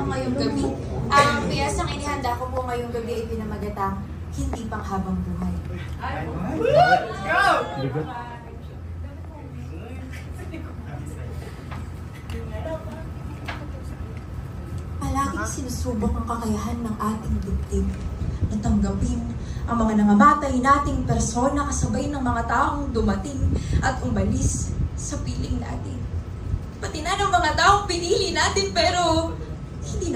ako ngayong gabi. Ang piyesang inihanda ko po ngayong gabi ay pinamagatang Hindi Pang Habang Buhay. Bigot. Palaging sinusubok ang kakayahan ng ating dibdib na tanggapin ang mga nangamatay nating persona kasabay ng mga taong dumating at umalis sa piling natin. Pati na ng mga taong pinili natin pero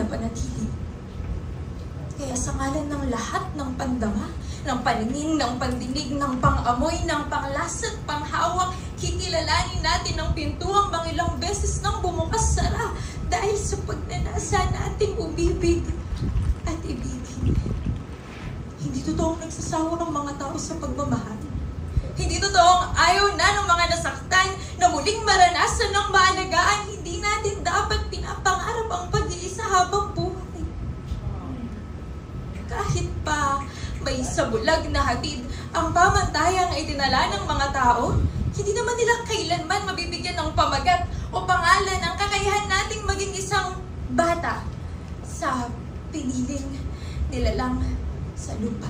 hindi na. Kaya sa ngalan ng lahat ng pandama, ng paningin, ng pandinig, ng pangamoy, ng panglasa at panghawak, kikilalanin natin ang pintuang bang ilang beses nang bumukas sara dahil sa pagnanasa nating umibig at ibigin. Hindi totoong nagsasawa ng mga tao sa pagmamahal. Hindi totoong ayaw na ng mga nasaktan na muling maranasan ng maalagaan. Hindi natin dapat pinapangarap ang pag-iisa habang buhay kahit pa may sabulag na hatid ang pamantayang itinala ng mga tao, hindi naman nila kailanman mabibigyan ng pamagat o pangalan ang kakayahan nating maging isang bata sa piniling nilalang sa lupa.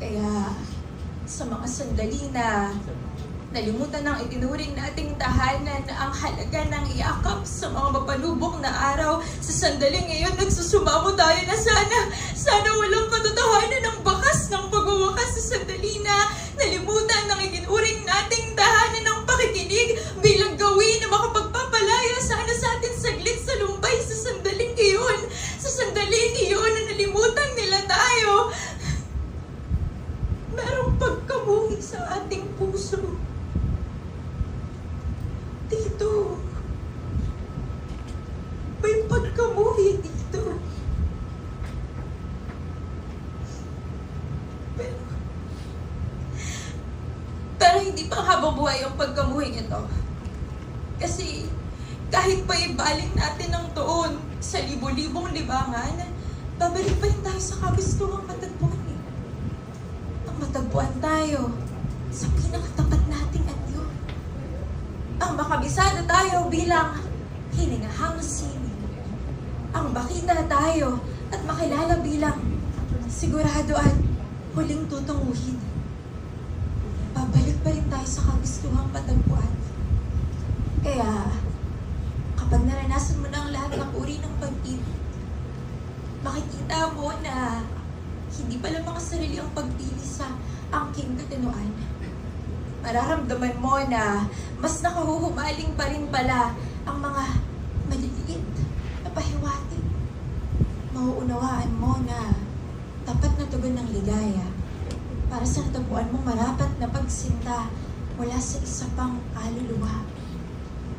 Kaya sa mga sandali na nalimutan ng itinuring nating tahanan na ang halaga ng iyakap sa mga mapanubok na araw. Sa sandaling ngayon, nagsusumamo tayo na sana, sana walang katotohanan ng bakas ng pagwawakas sa sandali na nalimutan ng itinuring nating tahanan ng pakikinig bilang gawin na makapagpapalaya sana sa atin saglit sa lumbay sa sandaling iyon. Sa sandaling iyon na nalimutan nila tayo. Merong pagkamuhi sa ating puso. Dito. May pagkamuhi dito. Pero, pero hindi pa habang buhay ang pagkamuhi ito. Kasi kahit pa ibaling natin ng tuon sa libo-libong libangan, babalik pa rin tayo sa kagustuhang matagpuan eh. Ang matagpuan tayo sa pinakatapat nating anyo ang makabisado tayo bilang hiningahang sining. Ang bakita tayo at makilala bilang sigurado at huling tutunguhin. Tayo sa kagustuhang patagpuan. Kaya, kapag naranasan mo ang lahat ng uri ng pag-ibig, makikita mo na hindi pala mga sarili ang pagpili sa angking katinuan mararamdaman mo na mas nakahuhumaling pa rin pala ang mga maliliit na pahiwatig. Mauunawaan mo na tapat na tugon ng ligaya para sa natagpuan mong marapat na pagsinta mula sa isa pang kaluluwa.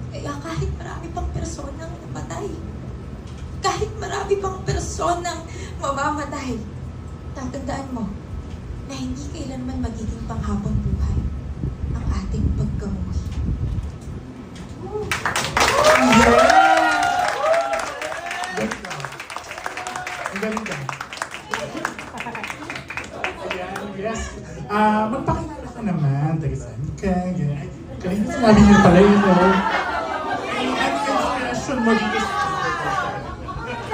Kaya kahit marami pang personang napatay, kahit marami pang personang mamamatay, tatandaan mo na hindi kailanman magiging panghabang buhay ang ating pagkamuhi. Ka. Ang galing ka. Ayan, yes. Ah, magpakilala ka naman. Taga saan ka? Ganyan. Kanina sinabi niyo pala yun, no?